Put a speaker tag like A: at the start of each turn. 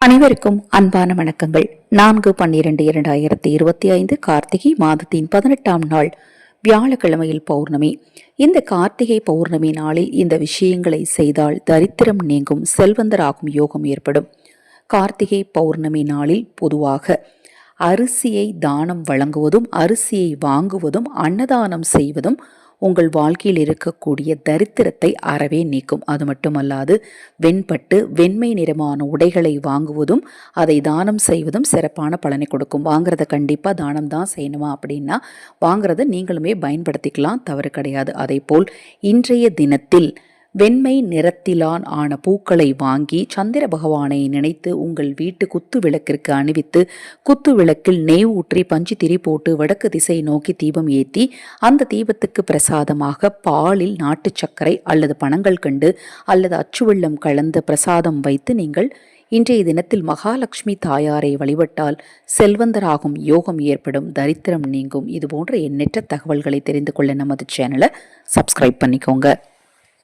A: அனைவருக்கும் அன்பான வணக்கங்கள். நான்கு பன்னிரண்டு இரண்டாயிரத்தி இருபத்தி ஐந்து கார்த்திகை மாதத்தின் பதினெட்டாம் நாள் வியாழக்கிழமையில் பௌர்ணமி. இந்த கார்த்திகை பௌர்ணமி நாளில் இந்த விஷயங்களை செய்தால் தரித்திரம் நீங்கும் செல்வந்தராகும் யோகம் ஏற்படும். கார்த்திகை பௌர்ணமி நாளில் பொதுவாக அரிசியை தானம் வழங்குவதும் அரிசியை வாங்குவதும் அன்னதானம் செய்வதும் உங்கள் வாழ்க்கையில் இருக்கக்கூடிய தரித்திரத்தை அறவே நீக்கும். அது மட்டுமல்லாது வெண்பட்டு வெண்மை நிறமான உடைகளை வாங்குவதும் அதை தானம் செய்வதும் சிறப்பான பலனை கொடுக்கும். வாங்குறத கண்டிப்பாக தானம் தான் செய்யணுமா அப்படின்னா வாங்குறத நீங்களுமே பயன்படுத்திக்கலாம். தவறு கிடையாது. அதே போல் இன்றைய தினத்தில் வெண்மை நிறத்திலான் ஆன பூக்களை வாங்கி சந்திர பகவானை நினைத்து உங்கள் வீட்டு குத்து விளக்கிற்கு அணிவித்து குத்து விளக்கில் நெய் ஊற்றி பஞ்சு திரி போட்டு வடக்கு திசை நோக்கி தீபம் ஏற்றி அந்த தீபத்துக்கு பிரசாதமாக பாலில் நாட்டு சர்க்கரை அல்லது பணங்கள் கண்டு அல்லது அச்சுவெள்ளம் கலந்த பிரசாதம் வைத்து நீங்கள் இன்றைய தினத்தில் மகாலட்சுமி தாயாரை வழிபட்டால் செல்வந்தராகும் யோகம் ஏற்படும் தரித்திரம் நீங்கும். இது போன்ற எண்ணற்ற தகவல்களை தெரிந்து கொள்ள நமது சேனலை சப்ஸ்கிரைப் பண்ணிக்கோங்க.